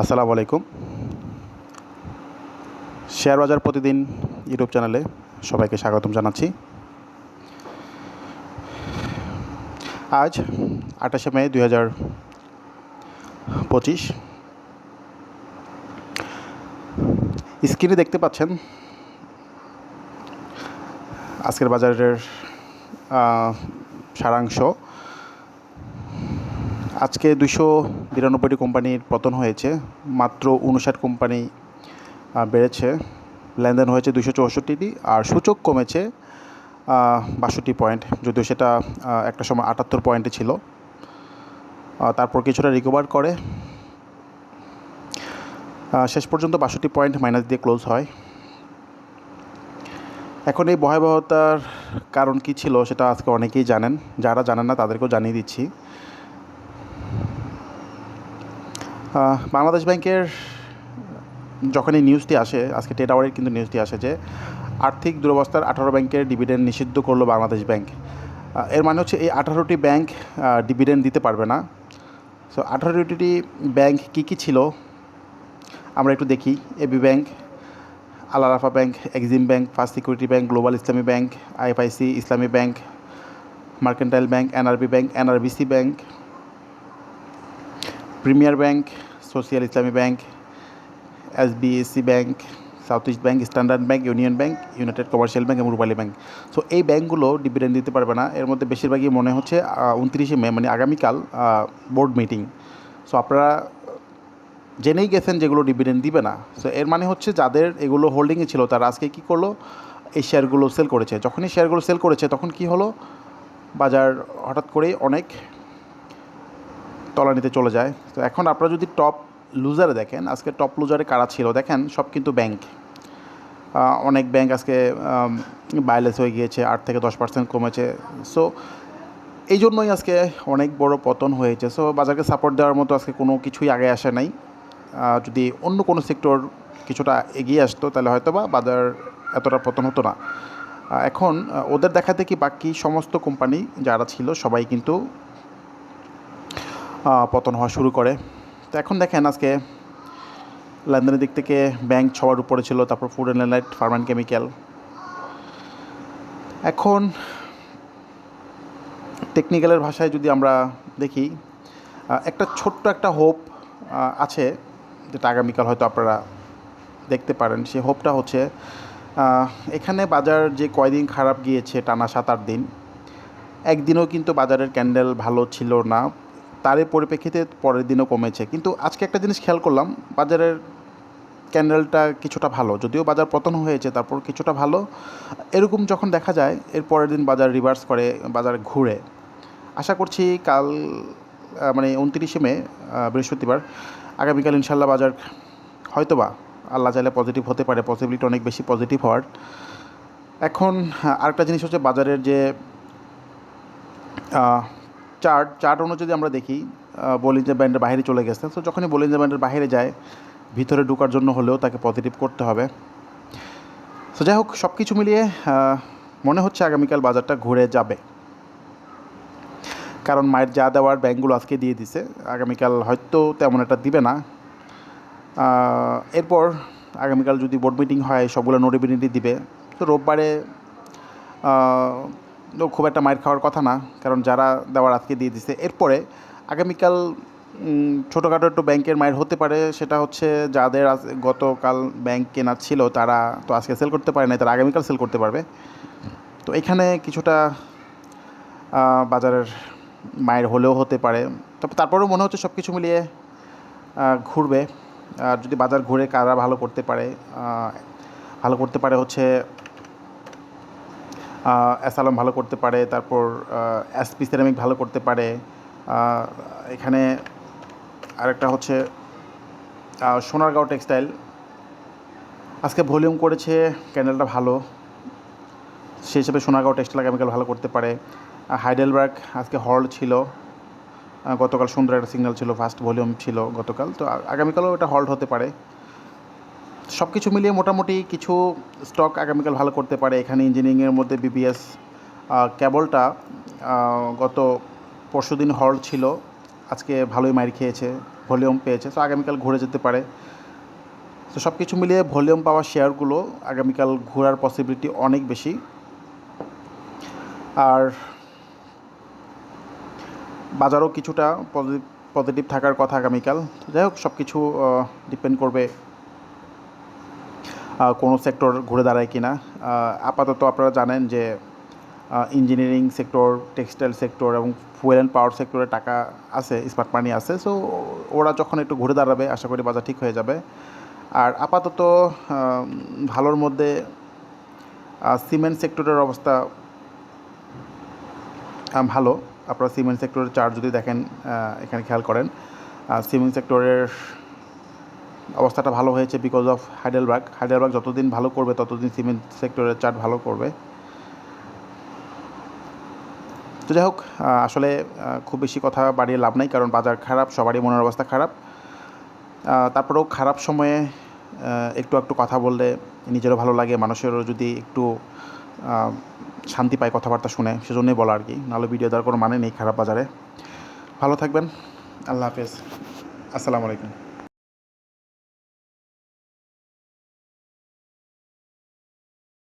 আসসালামু আলাইকুম। শেয়ার বাজার প্রতিদিন ইউটিউব চ্যানেলে সবাইকে স্বাগতম জানাচ্ছি। আজ আঠাশে মে দুই হাজার পঁচিশ। স্ক্রিনে দেখতে পাচ্ছেন আজকের বাজারের সারাংশ। আজকে দুশো বিরানব্বইটি কোম্পানির পতন হয়েছে, মাত্র উনষাট কোম্পানি বেড়েছে। লেনদেন হয়েছে দুশো চৌষট্টিটি আর সূচক কমেছে বাষট্টি পয়েন্ট, যদিও সেটা একটা সময় আটাত্তর পয়েন্টে ছিল। তারপর কিছুটা রিকভার করে। শেষ পর্যন্ত বাষট্টি পয়েন্ট মাইনাস দিয়ে ক্লোজ হয়। এখন এই ভয়াবহতার কারণ কী ছিল সেটা আজকে অনেকেই জানেন। যারা জানেন না তাদেরকেও জানিয়ে দিচ্ছি। বাংলাদেশ ব্যাংকের যখন এই নিউজটি আসে, আজকে টেট আওয়ারের কিন্তু নিউজটি আসে যে আর্থিক দুরবস্থার আঠারো ব্যাংকের ডিভিডেন্ড নিষিদ্ধ করল বাংলাদেশ ব্যাংক। এর মানে হচ্ছে এই আঠারোটি ব্যাংক ডিভিডেন্ড দিতে পারবে না। সো আঠারোটি ব্যাংক কী কী ছিল? আমরা একটু দেখি। AB bank Al Arafah bank Exim bank First Security bank Global Islami bank IFIC Islami bank Mercantile bank NRB bank NRBC bank Premier bank Social Islami bank SBSC bank South East bank Standard bank Union bank United Commercial bank এবং Rupali bank so এই ব্যাংকগুলো dividend দিতে পারবে না। এর মধ্যে বেশিরভাগই মনে হচ্ছে উনত্রিশে মে মানে আগামীকাল বোর্ড মিটিং সো আপনারা জেনেই গেছেন যেগুলো ডিভিডেন্ড দিবে না। সো এর মানে হচ্ছে যাদের এগুলো হোল্ডিংয়ে ছিল, তারা আজকে কী করল? এই শেয়ারগুলো সেল করেছে। যখনই শেয়ারগুলো সেল করেছে, তখন কি হলো? বাজার হঠাৎ করেই অনেক তলানিতে চলে যায়। তো এখন আপনারা যদি টপ লুজারে দেখেন, আজকে টপ লুজারে কারা ছিল দেখেন, সব কিন্তু ব্যাংক অনেক ব্যাংক আজকে বাইলেস হয়ে গিয়েছে, আট থেকে দশ পার্সেন্ট কমেছে। সো এই জন্যই আজকে অনেক বড় পতন হয়েছে। সো বাজারকে সাপোর্ট দেওয়ার মতো আজকে কোনো কিছুই আগে আসে নাই। যদি অন্য কোনো সেক্টর কিছুটা এগিয়ে আসতো, তাহলে হয়তো বা বাজার এতটা পতন হতো না। এখন ওদের দেখাতে কি বাকি সমস্ত কোম্পানি যারা ছিল, সবাই কিন্তু পতন হওয়া শুরু করে। তো এখন দেখেন আজকে লেনদেনের দিক থেকে ব্যাংক সবার উপরে ছিল, তারপর food and light farm and chemical এখন টেকনিক্যালের ভাষায় যদি আমরা দেখি একটা ছোট্ট একটা হোপ আছে, যেটা আগামীকাল হয়তো আপনারা দেখতে পারেন। সেই হোপটা হচ্ছে এখানে বাজার যে কয়দিন খারাপ গিয়েছে টানা সাত, আট দিন, একদিনও কিন্তু বাজারের ক্যান্ডেল ভালো ছিল না। তারই পরিপ্রেক্ষিতে পরের দিনও কমেছে। কিন্তু আজকে একটা জিনিস খেয়াল করলাম, বাজারের ক্যান্ডেলটা কিছুটা ভালো। যদিও বাজার পতন হয়েছে, তারপর কিছুটা ভালো। এরকম যখন দেখা যায়, এর পরের দিন বাজার রিভার্স করে, বাজার ঘুরে। আশা করছি কাল মানে উনত্রিশে মে বৃহস্পতিবার, আগামীকাল ইনশাল্লাহ বাজার হয়তোবা আল্লাহ চাইলে পজিটিভ হতে পারে পসিবিলিটি অনেক বেশি পজিটিভ হওয়ার। এখন আরেকটা জিনিস হচ্ছে বাজারের যে চার্ট চার্ট অনুযায়ী আমরা দেখি বলিঞ্জার ব্যান্ডের বাইরে চলে গেছে, তো যখনই বলিঞ্জার ব্যান্ডের বাইরে যায়, ভিতরে ঢোকার জন্য হলেও তাকে পজিটিভ করতে হবে। তো যাই হোক সব কিছু মিলিয়ে মনে হচ্ছে আগামীকাল বাজারটা ঘুরে যাবে। কারণ মায়ের যা দেওয়ার ব্যাঙ্কগুলো আজকে দিয়ে দিছে, আগামীকাল হয়তো তেমন একটা দিবে না। এরপর আগামীকাল যদি বোর্ড মিটিং হয়, সবগুলো নোটিফিকেটি দিবে। তো রোববারে খুব একটা মায়ের খাওয়ার কথা না, কারণ যারা দেওয়ার আজকে দিয়ে দিছে। এরপরে আগামীকাল ছোটোখাটো একটু ব্যাংকের মায়ের হতে পারে, সেটা হচ্ছে যাদের আজ- গতকাল ব্যাংক কেনা ছিল, তারা তো আজকে সেল করতে পারে না তারা আগামীকাল সেল করতে পারবে। তো এখানে কিছুটা বাজারের মায়ের হলেও হতে পারে। তবে তারপরেও মনে হচ্ছে সব কিছু মিলিয়ে ঘুরবে। আর যদি বাজার ঘুরে কারা ভালো করতে পারে ভালো করতে পারে হচ্ছে অ্যাসালাম ভালো করতে পারে, তারপর অ্যাসপি সিরামিক ভালো করতে পারে এখানে আরেকটা হচ্ছে সোনারগাঁও টেক্সটাইল আজকে ভলিউম করেছে ক্যান্ডেলটা ভালো। সেই হিসেবে সোনারগাঁও টেক্সটাইল আগামীকাল ভালো করতে পারে। হাইডেলবার্গ আজকে হল্ড ছিল। গতকাল সুন্দর একটা সিগন্যাল ছিল ফার্স্ট ভলিউম ছিল গতকাল। তো আগামীকালও এটা হল্ট হতে পারে। সব কিছু মিলিয়ে মোটামুটি কিছু স্টক আগামীকাল ভালো করতে পারে। এখানে ইঞ্জিনিয়ারিংয়ের মধ্যে বিবিএস কেবলটা গত পরশু দিন হল্ড ছিল। আজকে ভালোই মার খেয়েছে ভলিউম পেয়েছে তো আগামীকাল ঘুরে যেতে পারে। তো সব কিছু মিলিয়ে ভলিউম পাওয়া শেয়ারগুলো আগামীকাল ঘোরার পসিবিলিটি অনেক বেশি। আর বাজারও কিছুটা পজিটিভ থাকার কথা আগামীকাল। যাই হোক সব কিছু ডিপেন্ড করবে কোনো সেক্টর ঘুরে দাঁড়ায় কি না আপাতত আপনারা জানেন যে ইঞ্জিনিয়ারিং সেক্টর টেক্সটাইল সেক্টর এবং ফুয়েল অ্যান্ড পাওয়ার সেক্টরে টাকা আছে স্মার্ট মানি আছে। সো ওরা যখন একটু ঘুরে দাঁড়াবে, আশা করি বাজার ঠিক হয়ে যাবে। আর আপাতত ভালোর মধ্যে সিমেন্ট সেক্টরের অবস্থা ভালো। আপনারা সিমেন্ট সেক্টরের চার্ট যদি দেখেন এখানে খেয়াল করেন। সিমেন্ট সেক্টরের অবস্থাটা ভালো হয়েছে বিকজ অফ হাইডেলবার্গ হাইডেলবার্গ যতদিন ভালো করবে, ততদিন সিমেন্ট সেক্টরের চার্ট ভালো করবে। তো যাই হোক আসলে খুব বেশি কথা বাড়িয়ে লাভ নাই, কারণ বাজার খারাপ, সবারই মনের অবস্থা খারাপ। তারপরেও খারাপ সময়ে একটু একটু কথা বললে নিজেরও ভালো লাগে, মানুষেরও যদি একটু শান্তি পায় কথাবার্তা শুনে, সেজন্যই বলা আর কি। নাহলে ভিডিও দেওয়ার কোনো মানে নেই খারাপ বাজারে। ভালো থাকবেন। আল্লাহ হাফেজ। আসসালামু আলাইকুম।